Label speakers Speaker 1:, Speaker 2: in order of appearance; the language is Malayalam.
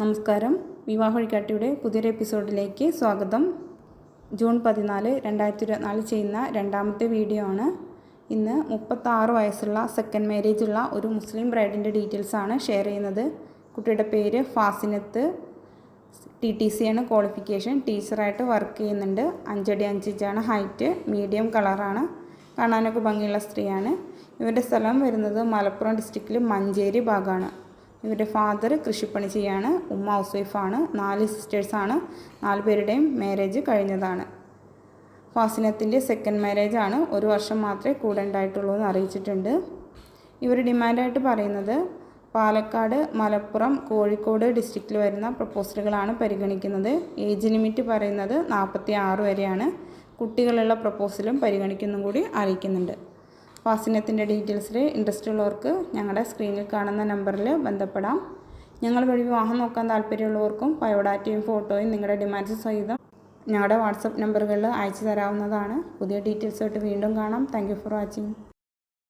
Speaker 1: നമസ്കാരം. വിവാഹ വഴികാട്ടിയുടെ പുതിയൊരു എപ്പിസോഡിലേക്ക് സ്വാഗതം. ജൂൺ പതിനാല് രണ്ടായിരത്തി ഇരുപത്തിനാല് ചെയ്യുന്ന രണ്ടാമത്തെ വീഡിയോ ആണ്. ഇന്ന് മുപ്പത്താറ് വയസ്സുള്ള സെക്കൻഡ് മാരേജ് ഉള്ള ഒരു മുസ്ലിം ബ്രൈഡിന്റെ ഡീറ്റെയിൽസ് ആണ് ഷെയർ ചെയ്യുന്നത്. കുട്ടിയുടെ പേര് ഫാസിനത്ത്. ടി ടി സി ആണ് ക്വാളിഫിക്കേഷൻ ടീച്ചറായിട്ട് വർക്ക് ചെയ്യുന്നുണ്ട്. അഞ്ചടി അഞ്ചിഞ്ചാണ് ഹൈറ്റ് മീഡിയം കളറാണ് കാണാനൊക്കെ ഭംഗിയുള്ള സ്ത്രീയാണ്. ഇവരുടെ സ്ഥലം വരുന്നത് മലപ്പുറം ഡിസ്ട്രിക്റ്റിൽ മഞ്ചേരി ഭാഗമാണ് ഇവരുടെ ഫാദർ കൃഷിപ്പണി ചെയ്യാണ്. ഉമ്മ ഹൗസ് വൈഫാണ് നാല് സിസ്റ്റേഴ്സാണ് നാല് പേരുടെയും മാരേജ് കഴിഞ്ഞതാണ്. ഫാസിനത്തിന്റെ സെക്കൻഡ് മാരേജ് ആണ്. ഒരു വർഷം മാത്രമേ കൂടെ ഉണ്ടായിട്ടുള്ളൂ എന്ന് അറിയിച്ചിട്ടുണ്ട്. ഇവർ ഡിമാൻഡായിട്ട് പറയുന്നത് പാലക്കാട് മലപ്പുറം കോഴിക്കോട് ഡിസ്ട്രിക്റ്റിൽ വരുന്ന പ്രപ്പോസലുകളാണ് പരിഗണിക്കുന്നത്. ഏജ് ലിമിറ്റ് പറയുന്നത് നാൽപ്പത്തി ആറ് വരെയാണ്. കുട്ടികളുള്ള പ്രപ്പോസലും പരിഗണിക്കുന്നും കൂടി അറിയിക്കുന്നുണ്ട്. ഫാസിനത്തിന്റെ ഡീറ്റെയിൽസിൽ ഇൻട്രസ്റ്റ് ഉള്ളവർക്ക് ഞങ്ങളുടെ സ്ക്രീനിൽ കാണുന്ന നമ്പറിൽ ബന്ധപ്പെടാം. ഞങ്ങൾ വഴി വിവാഹം നോക്കാൻ താല്പര്യമുള്ളവർക്കും ബയോഡാറ്റയും ഫോട്ടോയും നിങ്ങളുടെ ഡിമാൻഡ്സ് സഹിതം ഞങ്ങളുടെ വാട്സപ്പ് നമ്പറുകളിൽ അയച്ചു തരാവുന്നതാണ് പുതിയ ഡീറ്റെയിൽസായിട്ട് വീണ്ടും കാണാം. Thank for watching